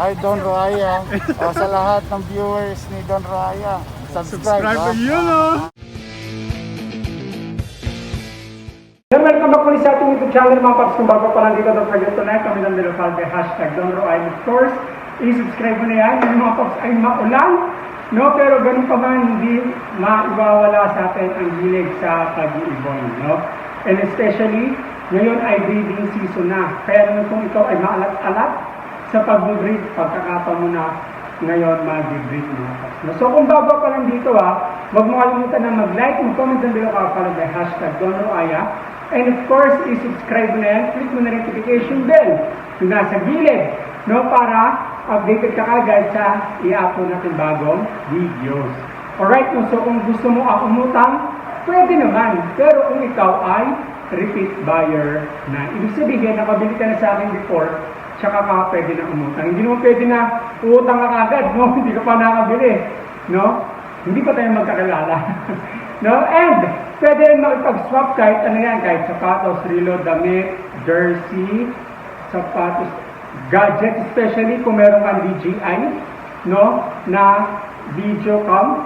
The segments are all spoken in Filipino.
Hi, Don Raya. o, sa lahat ng viewers ni Don Raya, subscribe. Subscribe to. Then welcome back ulit sa ating YouTube channel mga paps. Kung bago pa lang dito, don't forget to like, comment below, follow the hashtag DonRoay. Of course, i-subscribe mo na yan. Yung mga paps ay maulan. No, pero ganun pa man, hindi maiwawala sa atin ang hilig sa pag-iibon. No? And especially, ngayon ay breeding season na. Kaya naman kung ikaw ay maalat-alat sa pag-breed, pagkakataon mo na ngayon mag-breed paps. No? So kung bago pa lang dito ha, huwag mo kalimutan na mag-like, mag-comment down below, follow the hashtag DonRoaya. And of course, i-subscribe mo na yan, click mo na notification bell yung nasa gilid, no, para updated ka agad sa i-upload natin bagong videos. Alright, no, so kung gusto mo ako umutang, pwede naman. Pero kung ikaw ay repeat buyer na, ibig sabihin, nakabili ka na sa akin before, tsaka ka pwede na umutang. Hindi naman pwede na utang ka agad, no? Hindi ka pa nakabili, no? Hindi pa tayo magkakilala. no? And, pwede rin makipag-swap kahit ano yan, kahit sapatos, relo, damit, jersey, sapatos, gadget, especially kung meron kang DJI, no? Na video cam,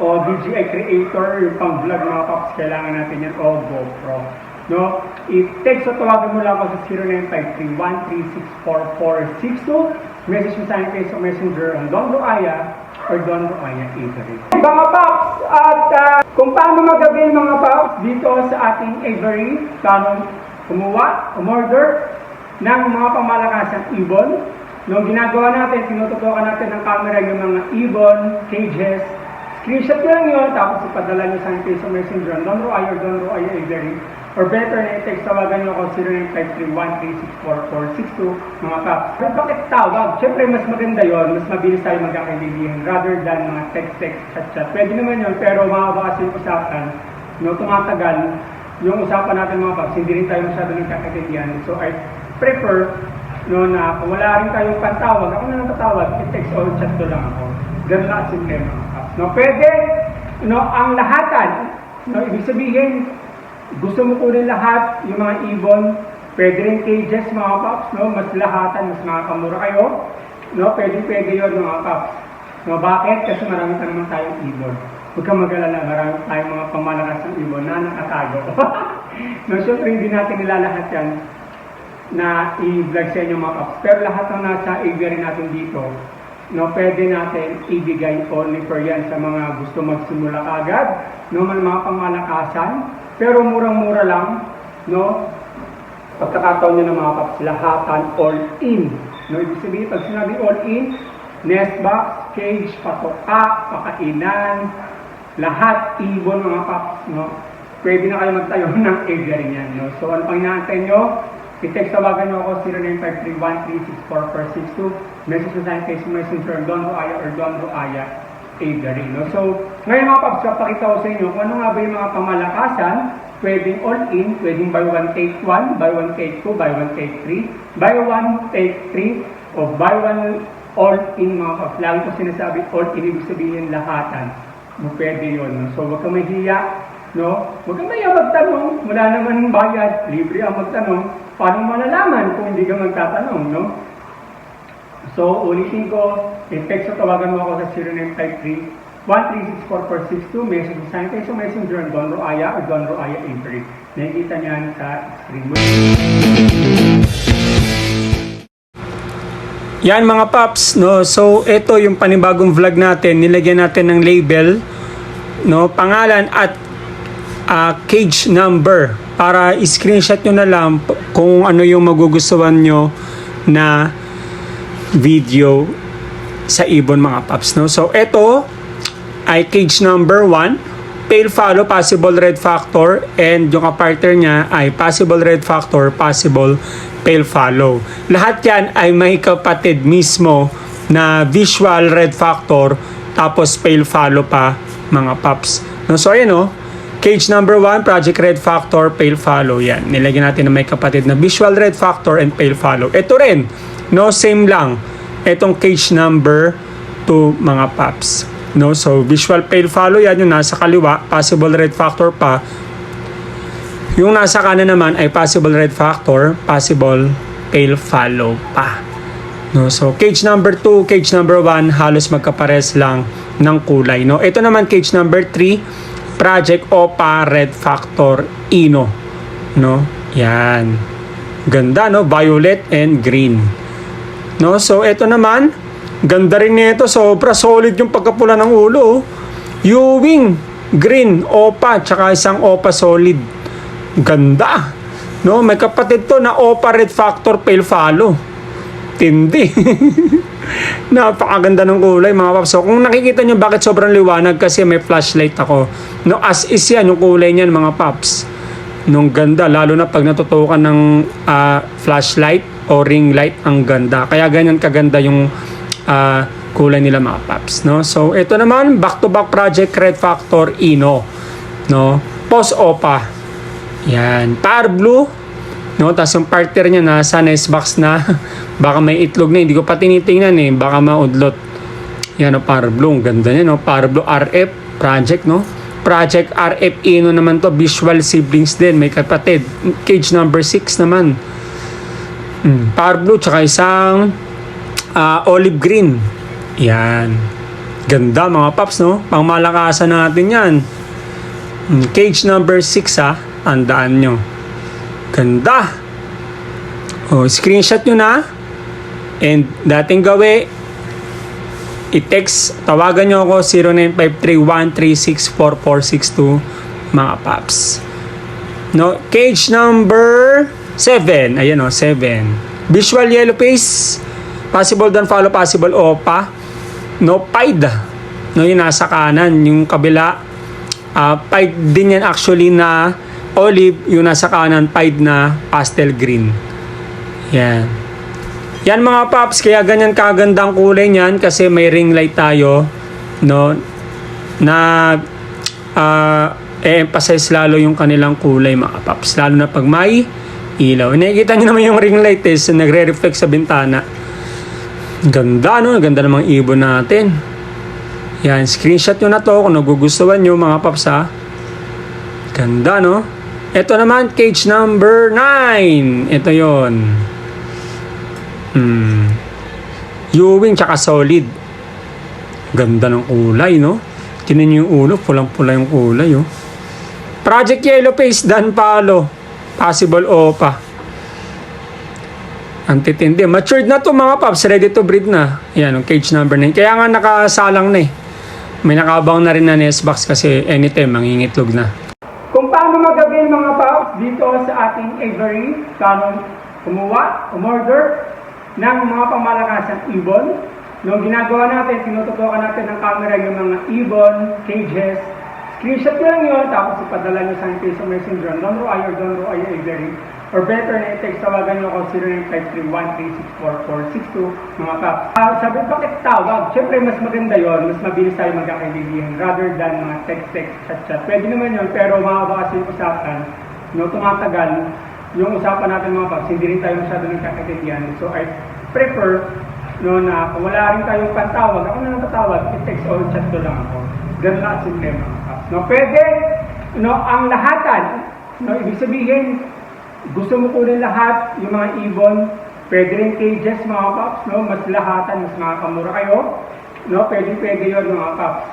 o DJI creator, yung pang vlog mga paps, kailangan natin yan, o GoPro. No? I-text o tawagan mo lang ako sa 0953-1364462. Message mo sa akin kayo sa messenger ang Don Roaya or Don Roaya Avery. Mga paps, at ah, kung paano magabi mga paps dito sa ating Avery, paano kumuha, umorder ng mga pamalakas ng ibon. Nung ginagawa natin, tinututukan natin ng camera yung mga ibon, cages, Screenshot nyo lang yun, tapos ipadala nyo sa akin sa messenger, Don Roy or Don Roy Avery. Or better na i-text tawagan nyo ako 0953-1364462, mga paps. Pero bakit tawag? Siyempre, mas maganda yon mas mabilis tayo magkakaibigan rather than mga text-text, chat-chat. Pwede naman yun, pero mahaba kasi yung usapan, no, tumatagal, yung usapan natin mga paps, hindi rin tayo masyado nagkakaibigan. So, I prefer no, na kung wala rin kayong pantawag, ako na lang tatawag, i-text or chat ko lang ako. Ganun lang ang simple mga paps. No, pwede, no, ang lahatan, no, ibig sabihin, gusto mo kunin lahat, yung mga ibon, pwede rin cages mga paps, no, mas lahatan, mas makakamura kayo, no, pwede, pwede yun mga paps. No, bakit? Kasi marami pa naman tayong ibon. Huwag kang mag-alala, marami tayong mga pamalakas ng ibon na nakatago. no, syempre, hindi natin nilalahat yan na i-vlog sa inyo mga paps. Pero lahat ng nasa aviary natin dito, no, pwede natin ibigay only for yan sa mga gusto magsimula kagad, no, may mga pamalakasan, pero murang-mura lang, no, pagkakataon nyo ng mga paps, lahatan all in. No, ibig sabihin, pag sinabi all in, nest box, cage, patoka, pakainan, lahat, ibon mga paps, no, pwede na kayo magtayo ng aviary niyan, no. So, ano pang inaantay nyo? I-text tawagan nyo ako 0953-1364462. Message sa akin kay Messenger Don Roaya or Don Avery. No? So, ngayon mga paps, papakita ko sa inyo kung ano nga ba yung mga pamalakasan. Pwedeng all-in, pwedeng buy one take one, buy one take two, buy one take three, buy one take three, o buy one all-in mga paps. Lagi ko sinasabi all-in, ibig sabihin lahatan. Pwede yun. So, huwag kang mahiya. No? Huwag kang mahiya magtanong. Wala naman bayad. Libre ang magtanong. Paano malalaman kung hindi ka magtatanong, no? So, ulitin ko, i-text o tawagan mo ako sa 0953-1364462. Message sa akin sa messenger ang Don Roaya or Don Roaya Avery. Nakikita niyan sa screen mo. Yan mga paps, no. So ito yung panibagong vlog natin, nilagyan natin ng label, no, pangalan at ah, cage number para i-screenshot nyo na lang kung ano yung magugustuhan nyo na video sa ibon mga paps, no. So ito ay cage number 1, pale follow, possible red factor, and yung partner niya ay possible red factor, possible pale follow. Lahat yan ay may kapatid mismo na visual red factor, tapos pale follow pa mga paps. No, so ayan o, cage number 1, project red factor, pale follow yan. Nilagyan natin na may kapatid na visual red factor and pale follow. Ito rin, no, same lang. Itong cage number 2 mga paps. No, so visual pale follow yan yung nasa kaliwa, possible red factor pa. Yung nasa kanan naman ay possible red factor, possible pale follow pa. No, so cage number 2, cage number 1 halos magkapares lang ng kulay, no. Ito naman cage number 3, Project Opa Red Factor Ino, no. Yan. Ganda no, violet and green. No, so ito naman, ganda rin nito, sobra solid yung pagkapula ng ulo. oh. Ewing, green, Opa, tsaka isang Opa solid. Ganda. No, may kapatid to na Opa Red Factor Pale Follow. Tindi. Napakaganda ng kulay mga paps. So kung nakikita nyo bakit sobrang liwanag kasi may flashlight ako. No, as is yan yung kulay niyan mga paps. Nung ganda, lalo na pag natutukan ng ah, flashlight o ring light, ang ganda. Kaya ganyan kaganda yung ah, kulay nila mga paps. No? So ito naman, back-to-back project Red Factor Ino. No? Post Opa. Yan. Power Blue. No, tapos yung partner niya nasa nest box na baka may itlog na, hindi ko pa tinitingnan eh, baka maudlot. Yan o, Blue, ang ganda niya no, Blue RF project no. Project RF Ino naman to, visual siblings din, may kapatid. Cage number 6 naman. Mm, Blue, tsaka isang ah, olive green. Yan. Ganda mga paps no, pangmalakasan natin yan. Mm, Cage number 6 ha, tandaan nyo. Ganda. O, screenshot nyo na. And dating gawi, i-text, tawagan nyo ako 0953-136-4462 mga paps. No, cage number 7. Ayan o, 7. Visual yellow face. Possible don't follow, possible opa. No, pied. No, yung nasa kanan. Yung kabila, uh, pied din yan actually na olive. Yung nasa kanan, pied na pastel green. Yan. Yan mga paps, kaya ganyan kagandang kulay niyan kasi may ring light tayo, no, na uh, e-emphasize lalo yung kanilang kulay mga paps, lalo na pag may ilaw. Nakikita niyo naman yung ring light is nagre-reflect sa bintana. Ganda no, ganda ng mga ibon natin. Yan, screenshot nyo na to kung nagugustuhan nyo mga paps ha. Ganda no. Ito naman, cage number 9. Ito yon. Hmm. Ewing tsaka solid. Ganda ng kulay, no? Tinan yung ulo, pulang-pula yung kulay, oh. Project Yellow Face, Dan Palo. Possible OPA. Ang titindi. Matured na to mga paps. Ready to breed na. Yan, yung cage number 9. Kaya nga nakasalang na eh. May nakabang na rin na nest box kasi anytime mangingitlog na. Kung paano mag-avail mga dito sa ating aviary, paano kumuha, umorder ng mga pamalakas ng ibon. No, ginagawa natin, tinututukan natin ng camera yung mga ibon, cages, screenshot lang yun, tapos ipadala nyo sa case of messenger, Don Roy or Don Roy Aviary. Or better na i-text, tawagan nyo ako 0953-1364462, mga paps. Ah, sabi, bakit tawag? Siyempre, mas maganda yon mas mabilis tayo magkakaibigan rather than mga text-text, chat-chat. Pwede naman yun, pero mahaba kasi yung usapan, no, tumatagal, yung usapan natin mga paps, hindi rin tayo masyado nagkakaintindihan. So, I prefer no, na kung wala rin tayong pantawag, ako na lang tatawag, i-text o chat ko lang ako. Ganun lang simple mga paps. No, pwede, no, ang lahatan, no, ibig sabihin, gusto mo kunin lahat, yung mga ibon, pwede rin cages mga paps, no, mas lahatan, mas makakamura kayo, no, pwede, pwede yun mga paps.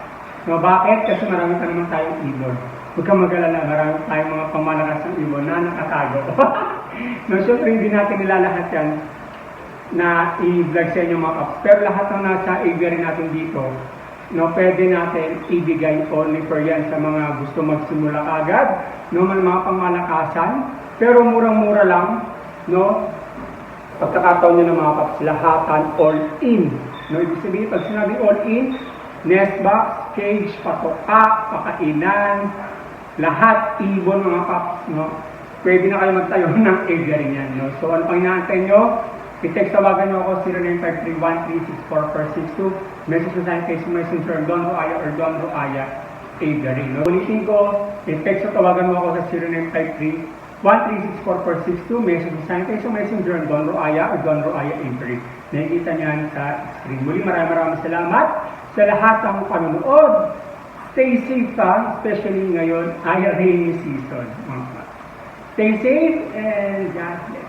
No, bakit? Kasi marami pa naman tayong ibon. Huwag kang mag-alala, marami tayong mga pamalakas ng ibon na nakatago. no, syempre hindi natin nilalahat yan na i-vlog sa inyo mga kaps. Pero lahat ng nasa aviary natin dito, no, pwede natin ibigay only for yan sa mga gusto magsimula agad, no, may mga pamalakasan, pero murang-mura lang, no, pagkakataon nyo ng mga kaps, lahatan all in. No, ibig sabihin, pag sinabi all in, nest box, cage, patoka, pakainan, lahat, ibon mga kaps, no, pwede na kayo magtayo ng aviary niyan, no. So, ano pang inaantay nyo? I-text tawagan nyo ako 0953-1364462. Message mo sa akin Facebook Messenger Don Roaya or Don Roaya Aviary. No? Ulitin ko, i-text o tawagan mo ako sa 0953-1364462. Message mo sa akin Facebook Messenger Don Roaya or Don Roaya Aviary. Nakikita niyan sa screen. Muli maraming maraming salamat sa lahat ng panonood. Stay safe ha, especially ngayon ay rainy season. Stay safe and God bless.